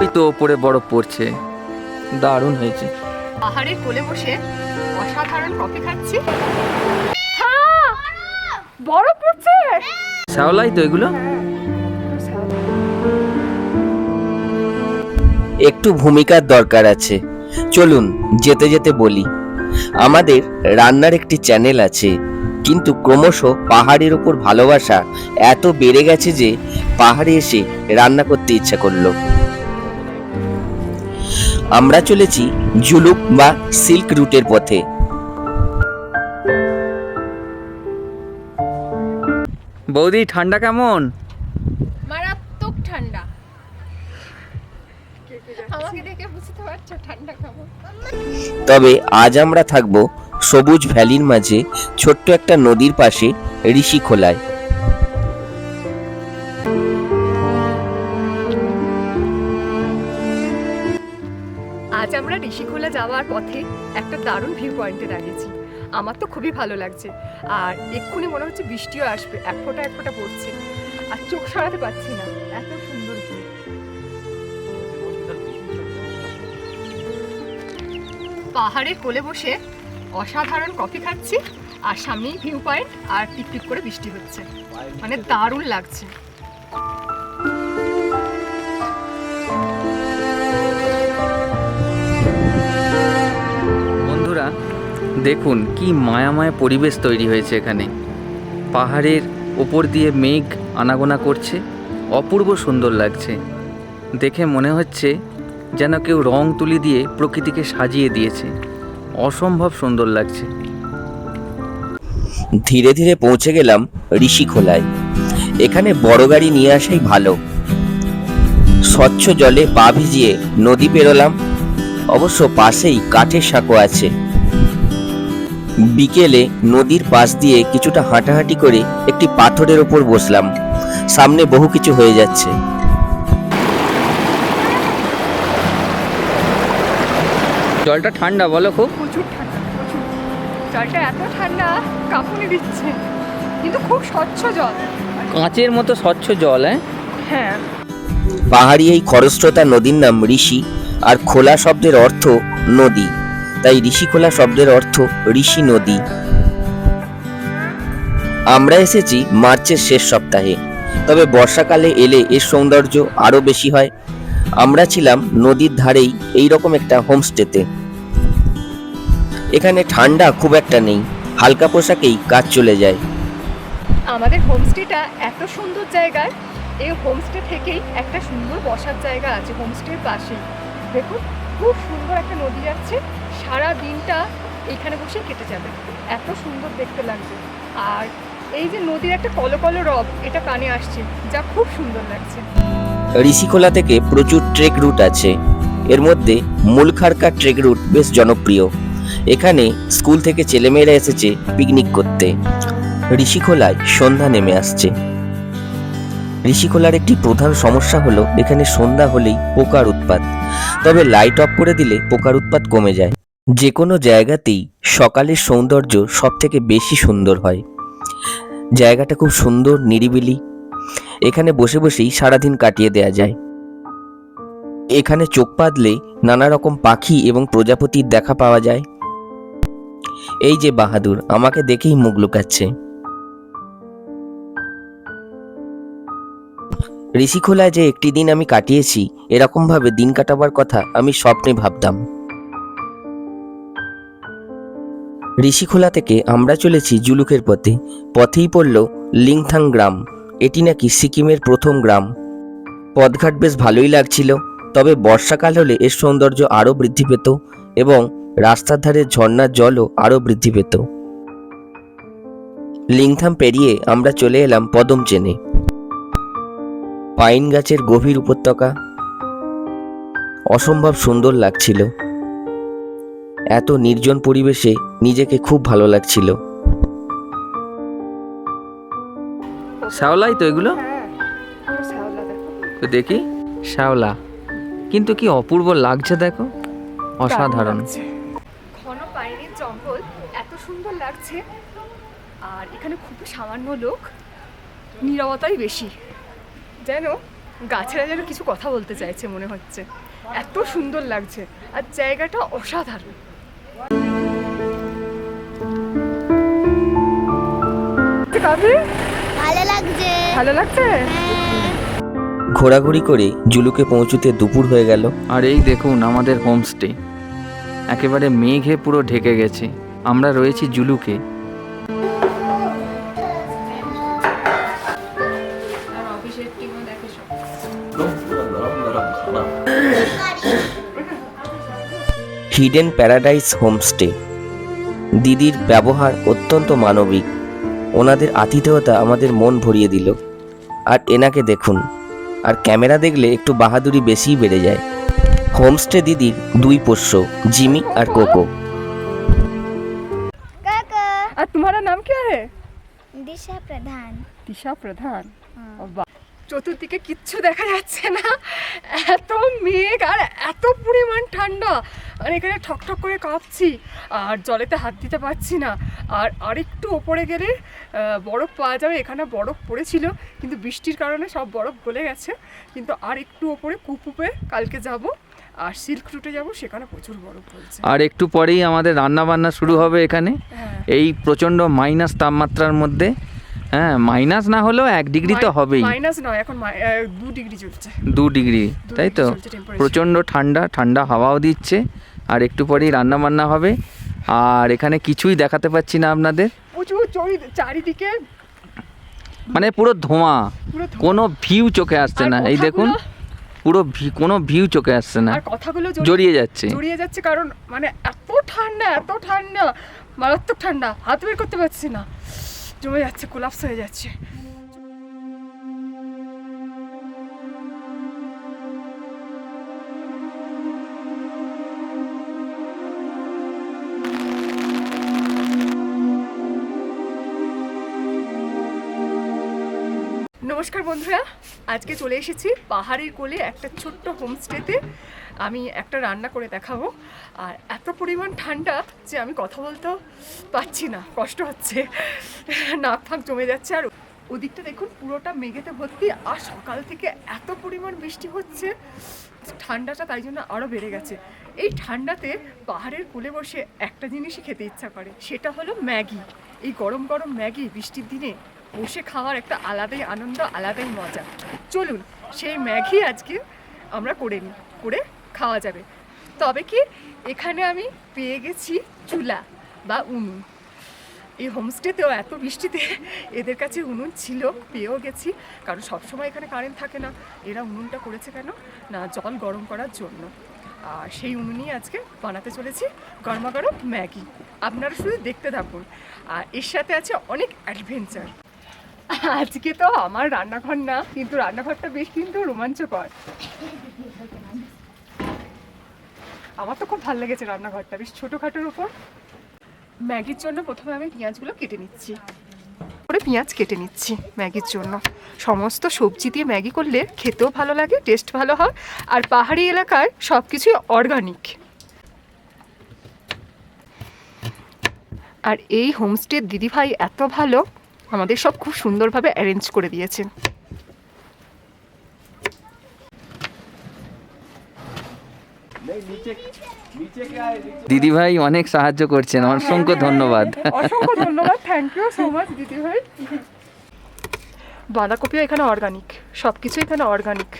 ওই তো ওপরে বরফ পড়ছে। দারুণ হয়েছে। পাহাড়ের কোলে বসে অসাধারণ কফি খাচ্ছি। বড় পড়ছে? শ্যাওলাই তো এগুলো। একটু ভূমিকার দরকার আছে। চলুন যেতে যেতে বলি। আমাদের রান্নার একটি চ্যানেল আছে কিন্তু ক্রমশ পাহাড়ের ওপর ভালোবাসা এত বেড়ে গেছে যে পাহাড়ে এসে রান্না করতে ইচ্ছা করল। আমরা চলেছি জুলুক বা সিল্ক রুটের পথে। বৌদি ঠান্ডা কেমন? মারাত্মক ঠান্ডা। আমাকে দেখে বুঝতে পারছ ঠান্ডা কেমন। তবে আজ আমরা থাকব সবুজ ভ্যালির মাঝে ছোট্ট একটা নদীর পাশে ঋষি যাওয়ার পথে একটা দারুণ ভিউ পয়েন্টে দাঁড়িয়েছি। আমার তো খুবই ভালো লাগছে। আর এক্ষুনি মনে হচ্ছে বৃষ্টিও আসবে, এক ফোঁটা এক ফোঁটা পড়ছে। আর চোখ সরাতে পারছি না, এত সুন্দর ভিউ পাহাড়ের কোলে বসে অসাধারণ কফি খাচ্ছি, আর সামনেই ভিউ পয়েন্ট আর টিপ টিপ করে বৃষ্টি হচ্ছে। মানে দারুণ লাগছে। দেখুন কি মায়াময় পরিবেশ তৈরি হয়েছে এখানে। পাহাড়ের ওপর দিয়ে মেঘ আনাগোনা করছে, অপূর্ব সুন্দর লাগছে। দেখে মনে হচ্ছে যেন কেউ রং তুলি দিয়ে প্রকৃতিকে সাজিয়ে দিয়েছে। অসম্ভব সুন্দর লাগছে। ধীরে ধীরে পৌঁছে গেলাম ঋষি খোলায়। এখানে বড় গাড়ি নিয়ে আসাই ভালো। স্বচ্ছ জলে পা ভিজিয়ে নদী পেরোলাম। অবশ্য পাশেই কাঠের সাঁকো আছে। বিকেলে নদীর পাশ দিয়ে কিছুটা হাঁটাহাঁটি করে একটি পাথরের ওপর বসলাম। সামনে বহু কিছু হয়ে যাচ্ছে। জলটা ঠান্ডা বলো খুব? প্রচুর ঠান্ডা প্রচুর। জলটা এত ঠান্ডা কাঁপুনি দিচ্ছে। কিন্তু খুব স্বচ্ছ জল। কাঁচের মতো স্বচ্ছ জল হ্যাঁ? হ্যাঁ। পাহাড়ি এই খরস্রোতা নদীর নাম ঋষি আর খোলা শব্দের অর্থ নদী। তাই ঋষি খোলা শব্দের অর্থ ঋষি নদী। আমরা এসেছি মার্চের শেষ সপ্তাহে, তবে বর্ষাকালে এলে এর সৌন্দর্য আরও বেশি হয়। আমরা ছিলাম নদীর ধারেই এই রকম একটা হোমস্টেতে। এখানে ঠান্ডা খুব একটা নেই, হালকা পোশাকেই কাজ চলে যায়। আমাদের হোমস্টেটা এত সুন্দর জায়গায় এই হোমস্টে থেকেই একটা সুন্দর বসার জায়গা আছে হোমস্টের পাশেই দেখুন, খুব সুন্দর একটা নদী যাচ্ছে। সারা দিনটা এইখানে বসে কেটে যাবে। এত সুন্দর দেখতে লাগছে। আর এই যে নদীর একটা কলকলো রব, এটা কানে আসছে, যা খুব সুন্দর লাগছে। ঋষিখোলা থেকে প্রচুর ট্রেক রুট আছে। এর মধ্যে মূলখারকা ট্রেক রুট বেশ জনপ্রিয়। এখানে স্কুল থেকে ছেলেমেয়েরা এসেছে পিকনিক করতে। ঋষিখোলায় সন্ধ্যা নেমে আসছে। ঋষিখোলার একটি প্রধান সমস্যা হলো, এখানে সন্ধ্যা হলেই পোকার উৎপাত। তবে লাইট অফ করে দিলে পোকার উৎপাত কমে যায়। যে কোনো জায়গাতেই সকালের সৌন্দর্য সব থেকে বেশি সুন্দর হয়। জায়গাটা খুব সুন্দর, নিরিবিলি। এখানে বসে বসেই সারাদিন কাটিয়ে দেয়া যায়। এখানে চোখ পাতলে নানা রকম পাখি এবং প্রজাপতির দেখা পাওয়া যায়। এই যে বাহাদুর, আমাকে দেখেই মুখ লুকাচ্ছে। ঋষিখোলায় যে একটি দিন আমি কাটিয়েছি এরকম ভাবে দিন কাটাবার কথা আমি স্বপ্নে ভাবতাম। ঋষিখোলা থেকে আমরা চলেছি জুলুকের পথে। পথেই পড়ল লিংথাং গ্রাম। এটি নাকি সিকিমের প্রথম গ্রাম। পথঘাট বেশ ভালোই লাগছিল, তবে বর্ষাকাল হলে এর সৌন্দর্য আরও বৃদ্ধি পেত এবং রাস্তার ধারে ঝর্ণার জলও আরও বৃদ্ধি পেত। লিংথাম পেরিয়ে আমরা চলে এলাম পদম চেনে। পাইন গাছের গভীর উপত্যকা। অসম্ভব সুন্দর লাগছিল। এত নির্জন পরিবেশে নিজেকে খুব ভালো লাগছিল। শ্যাওলাই তো এগুলো? হ্যাঁ তো দেখি। শ্যাওলা। কিন্তু কি অপূর্ব লাগছে দেখো? অসাধারণ। ঘন পাইনের জঙ্গল এত সুন্দর লাগছে। আর এখানে খুব সামান্য লোক। নীরবতাই বেশি। যেন গাছেরা যেন কিছু কথা বলতে চাইছে মনে হচ্ছে। এত সুন্দর লাগছে। আর জায়গাটা অসাধারণ। কাবে ভালো লাগছে। ভালো লাগছে? হ্যাঁ। ঘোরাঘুরি করে জুলুকে পৌঁছতে দুপুর হয়ে গেল। আর এই দেখুন আমাদের হোমস্টে। একেবারে মেঘে পুরো ঢেকে গেছে। আমরা রয়েছি জুলুকে। হিডেন প্যারাডাইস হোমস্টে দিদির ব্যবহার অত্যন্ত মানবিক। ওনাদের আতিথেয়তা আমাদের মন ভরিয়ে দিল। আর এনাকে দেখুন আর ক্যামেরা দেখলে একটু বাহাদুরি বেশিই বেড়ে যায়। হোমস্টে দিদির দুই পোষ্য জিমি আর কোকো। কাকা। আর তোমার নাম কি है দিশা প্রধান। দিশা প্রধান? বাহ। চতুর্দিকে কিচ্ছু দেখা যাচ্ছে না। এত মেঘ আর এত পরিমাণ ঠান্ডা। আর এখানে ঠকঠক করে কাঁপছি আর জলেতে হাত দিতে পারছি না। আর আরেকটু ওপরে গেলে বরফ পাওয়া যাবে এখানে বরফ পড়েছিল কিন্তু বৃষ্টির কারণে সব বরফ গলে গেছে। কিন্তু আর একটু ওপরে কুপুপে কালকে যাব আর সিল্ক রুটে যাব সেখানে প্রচুর বরফ পড়ছে। আর একটু পরেই আমাদের রান্না বান্না শুরু হবে এখানে। হ্যাঁ। এই প্রচণ্ড মাইনাস তাপমাত্রার মধ্যে হ্যাঁ মাইনাস না হলেও এক ডিগ্রি তো হবেই। মাইনাস নয় এখন দু ডিগ্রি চলছে। দু ডিগ্রি তাই তো। প্রচণ্ড ঠান্ডা ঠান্ডা হাওয়াও দিচ্ছে আর একটু পরেই রান্না বান্না হবে। আর এখানে কিছুই দেখাতে পাচ্ছি না আপনাদের। প্রচুর চারিদিকে মানে পুরো ধোঁয়া কোনো ভিউ চোখে আসছে না। এই দেখুন পুরো কোনো ভিউ চোখে আসছে না। কথাগুলো জড়িয়ে যাচ্ছে। জড়িয়ে যাচ্ছে কারণ মানে এত ঠান্ডা এত ঠান্ডা মারাত্মক ঠান্ডা হাত বের করতে পারছি না। জমে যাচ্ছে কোলাপস হয়ে যাচ্ছে। নমস্কার বন্ধুরা, আজকে চলে এসেছি পাহাড়ের কোলে একটা ছোট্ট হোমস্টেতে আমি একটা রান্না করে দেখাবো। আর এত পরিমাণ ঠান্ডা যে আমি কথা বলতেও পাচ্ছি না, কষ্ট হচ্ছে। নাক ফাঁক জমে যাচ্ছে। আর ওদিকটা দেখুন, পুরোটা মেঘেতে ভর্তি। আর সকাল থেকে এত পরিমাণ বৃষ্টি হচ্ছে, ঠান্ডাটা তাই জন্য আরও বেড়ে গেছে। এই ঠান্ডাতে পাহাড়ের কোলে বসে একটা জিনিসই খেতে ইচ্ছা করে, সেটা হলো ম্যাগি। এই গরম গরম ম্যাগি বৃষ্টির দিনে বসে খাওয়ার একটা আলাদাই আনন্দ, আলাদাই মজা। চলুন, সেই ম্যাগি আজকে আমরা করে নিই, করে খাওয়া যাবে। তবে কি, এখানে আমি পেয়ে গেছি চুলা বা উনুন। এই হোমস্টেতেও এত বৃষ্টিতে এদের কাছে উনুন ছিল, পেয়েও গেছি। কারণ সবসময় এখানে কারেন্ট থাকে না। এরা উনুনটা করেছে কেন? না, জল গরম করার জন্য। আর সেই উনুনই আজকে বানাতে চলেছি গরমা গরম ম্যাগি। আপনারা শুধু দেখতে থাকুন। আর এর সাথে আছে অনেক অ্যাডভেঞ্চার। আজকে তো আমার রান্নাঘর না, কিন্তু রান্নাঘরটা বেশ কিন্তু রোমাঞ্চকর। আমার তো খুব ভালো লেগেছে রান্নাঘরটা, বেশ ছোটোখাটোর উপর। ম্যাগির জন্য প্রথমে আমি পেঁয়াজগুলো কেটে নিচ্ছি। করে পেঁয়াজ কেটে নিচ্ছি ম্যাগির জন্য। সমস্ত সবজি দিয়ে ম্যাগি করলে খেতেও ভালো লাগে টেস্ট ভালো হয়, আর পাহাড়ি এলাকায় সব কিছুই অর্গানিক আর এই হোমস্টের দিদিভাই এত ভালো, আমাদের সব খুব সুন্দরভাবে অ্যারেঞ্জ করে দিয়েছেন। দিদিভাই অনেক সাহায্য করছেন অসংখ্য ধন্যবাদ। অসংখ্য ধন্যবাদ থ্যাংক ইউ সো মাচ দিদি ভাই বাঁধাকপিও এখানে অর্গানিক সব কিছু এখানে অর্গানিক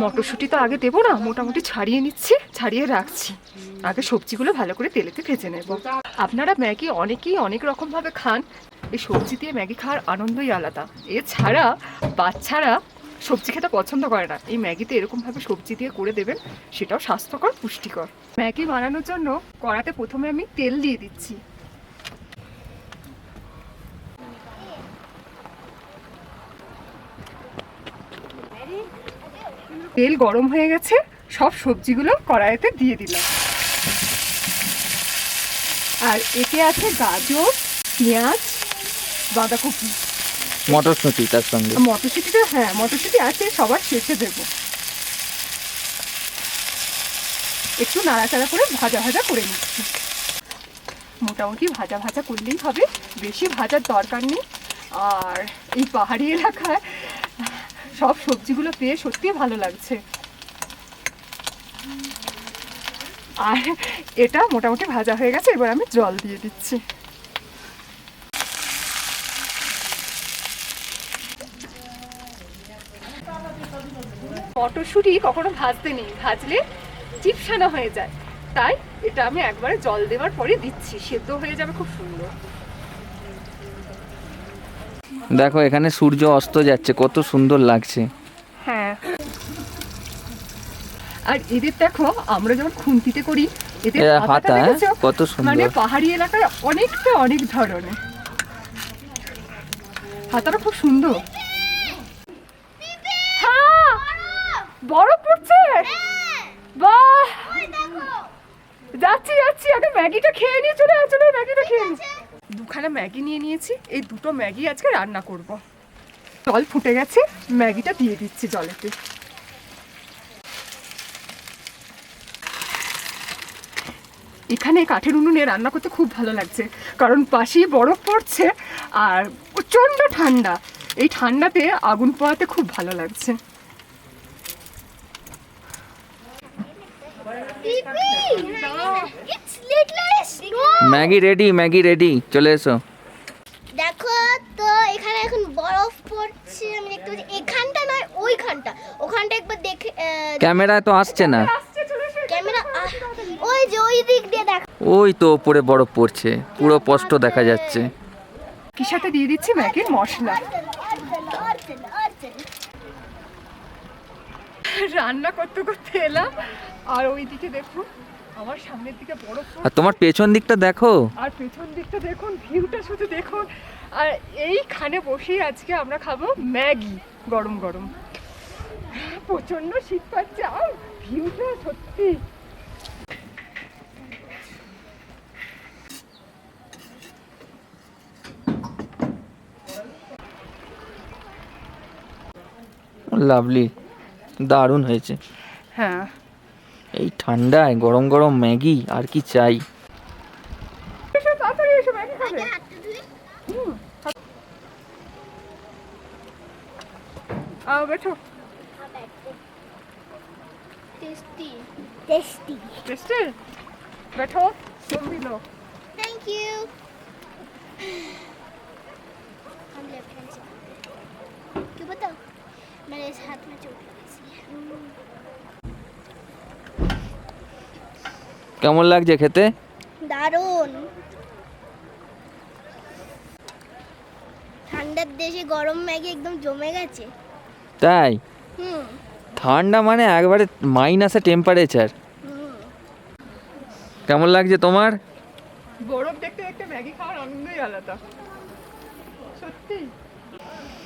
মটরশুঁটি তো আগে দেবো না মোটামুটি ছাড়িয়ে নিচ্ছি ছাড়িয়ে রাখছি। আগে সবজিগুলো ভালো করে তেলেতে ভেজে নেব। আপনারা ম্যাগি অনেকেই অনেক রকমভাবে খান এই সবজি দিয়ে ম্যাগি খাওয়ার আনন্দই আলাদা। এছাড়া বাচ্চারা সবজি খেতে পছন্দ করে না। এই ম্যাগিতে এরকমভাবে সবজি দিয়ে করে দেবেন, সেটাও স্বাস্থ্যকর, পুষ্টিকর। ম্যাগি বানানোর জন্য কড়াতে প্রথমে আমি তেল দিয়ে দিচ্ছি। তেল গরম হয়ে গেছে, সব সবজিগুলো কড়াইতে দিয়ে দিলাম। আর এতে আছে গাজর, পেঁয়াজ, বাঁধাকপি। মটরশুঁটি তার সঙ্গে। মটরশুঁটিটা হ্যাঁ মটরশুঁটি আছে, সবার শেষে দেব। একটু নাড়াচাড়া করে ভাজা ভাজা করে নিচ্ছি। মোটামুটি ভাজা ভাজা করলেই হবে, বেশি ভাজার দরকার নেই। আর এই পাহাড়ি এলাকায় সব সবজিগুলো পেয়ে সত্যিই ভালো লাগছে। আর এটা মোটামুটি ভাজা হয়ে গেছে, এবার আমি জল দিয়ে দিচ্ছি। মটরশুঁটি কখনো ভাজতে নেই। ভাজলে চিপসানা হয়ে যায়। তাই এটা আমি একবারে জল দেওয়ার পরে দিচ্ছি। সেদ্ধ হয়ে যাবে খুব সুন্দর। দেখো এখানে সূর্য অস্ত যাচ্ছে। কত সুন্দর লাগছে। হ্যাঁ। আর এদের দেখো আমরা যখন খুন্তিতে করি এদের হাতা, হ্যাঁ? কত সুন্দর। মানে পাহাড়ি এলাকায় অনেকটা অনেক ধরনের। হাতাটা খুব সুন্দর হ্যাঁ, বরফ পড়ছে বাহ! যাচ্ছি যাচ্ছি আগে ম্যাগিটা খেয়ে নিয়ে চলে আয়, চলে ম্যাগিটা খেয়ে নি। দুখানা ম্যাগি নিয়ে নিয়েছি এই দুটো ম্যাগি আজকে রান্না করব। জল ফুটে গেছে ম্যাগিটা দিয়ে দিচ্ছি জলেতে। এখানে কাঠের উনুনে রান্না করতে খুব ভালো লাগছে কারণ পাশেই বরফ পড়ছে আর প্রচণ্ড ঠান্ডা। এই ঠান্ডাতে আগুন পোয়াতে খুব ভালো লাগছে। Literally snow. Maggi ready Maggi ready চলে এসো দেখো তো এখানে এখন বরফ পড়ছে আমি দেখতে পাচ্ছি এখানটা নয় ওইখানটা ওখানটা একবার দেখে আহ, ক্যামেরায় তো আসছে না ক্যামেরা ওই যে ওই দিক দিয়ে দেখ ওই তো ওপরে বরফ পড়ছে পুরো স্পষ্ট দেখা যাচ্ছে কি সাথে দিয়ে দিচ্ছি ম্যাগির মশলা রান্না করতে করতে এলাম আর ওইদিকে দেখুন আমার সামনের দিকে বরফ আর তোমার পেছন দিকটা দেখো। আর পেছন দিকটা দেখুন ভিউটা শুধু দেখুন। আর এইখানে বসেই আজকে আমরা খাব ম্যাগি গরম গরম। প্রচণ্ড শীত পাচ্ছে আর ভিউটা সত্যি। লাভলি দারুণ হয়েছে। হ্যাঁ। এই ঠান্ডায় গরম গরম ম্যাগি আর কি চাই এসো তাড়াতাড়ি এসো ম্যাগি খাবে হুম। আও বেঠো টেস্টি টেস্টি টেস্টি बैठो तुम भी लो थैंक यू हम लेफ्ट हैंड से क्यों बताओ मेरे इस हाथ में चोट लगी सी है কেমন লাগছে খেতে? দারুণ। ঠান্ডার দেশে গরম ম্যাগি একদম জমে গেছে। তাই? হুম। ঠান্ডা মানে একবারে মাইনাসে টেম্পারেচার হুম। কেমন লাগছে তোমার? বরফ দেখতে দেখতে ম্যাগি খাওয়ার আনন্দই আলাদা। সত্যি।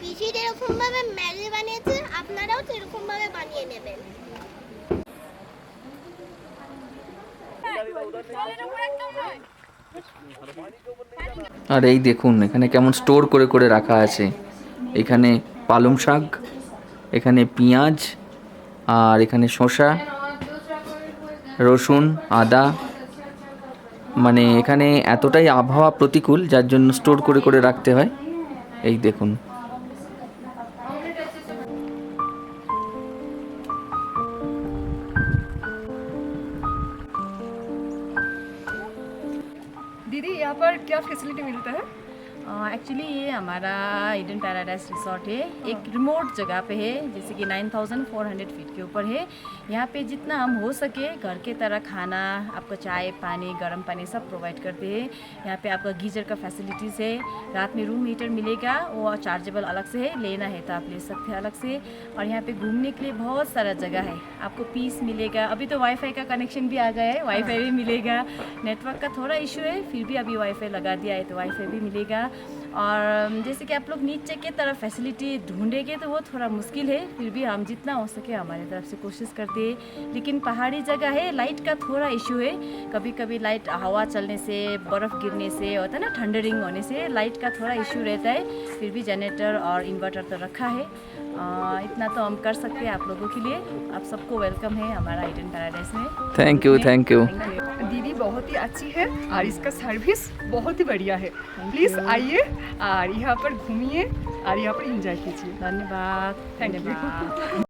পিসি যেরকম ভাবে ম্যাগি বানিয়েছে আপনারাও সেরকম ভাবে বানিয়ে নেবেন। আর এই দেখুন, এখানে কেমন স্টোর করে করে রাখা আছে। এখানে পালং শাক, এখানে পেঁয়াজ, আর এখানে শসা, রসুন, আদা। মানে এখানে এতটাই আবহাওয়া প্রতিকূল, যার জন্য স্টোর করে করে রাখতে হয়। এই দেখুন। ईडन पैराडाइज रिसोर्ट है। एक रिमोट जगह पे है, जैसे कि 9400 फीट के ऊपर है। यहाँ पे जितना हम हो सके घर के तरह खाना, आपको चाय पानी, गर्म पानी सब प्रोवाइड करते हैं। यहाँ पे आपका गीजर का फैसिलिटीज़ है। रात में रूम हीटर मिलेगा, वो चार्जेबल अलग से है, लेना है तो आप ले सकते हैं अलग से। और यहाँ पे घूमने के लिए बहुत सारा जगह है। आपको पीस मिलेगा। अभी तो वाईफाई का कनेक्शन भी आ गया है वाईफाई भी मिलेगा। नेटवर्क का थोड़ा इशू है, फिर भी अभी वाईफाई लगा दिया है तो वाईफाई भी मिलेगा। और जैसे कि आप लोग नीचे के तरफ़ फैसिलिटी ढूंढेंगे तो वो थोड़ा मुश्किल है, फिर भी हम जितना हो सके हमारे तरफ़ से कोशिश करते हैं। लेकिन पहाड़ी जगह है लाइट का थोड़ा इशू है। कभी कभी लाइट हवा चलने से, बर्फ़ गिरने से, होता है ना ठंडरिंग होने से लाइट का थोड़ा इशू रहता है। फिर भी जनरेटर और इन्वर्टर तो रखा है। इतना तो हम कर सकते हैं आप लोगों के लिए। आप सबको वेलकम है हमारा आइटन पैराडाइज में। थैंक यू थैंक यू दीदी बहुत ही अच्छी है और इसका सर्विस बहुत ही बढ़िया है। प्लीज़ आइए और यहाँ पर घूमिए और यहाँ पर इंजॉय कीजिए। धन्यवाद। धन्यवाद।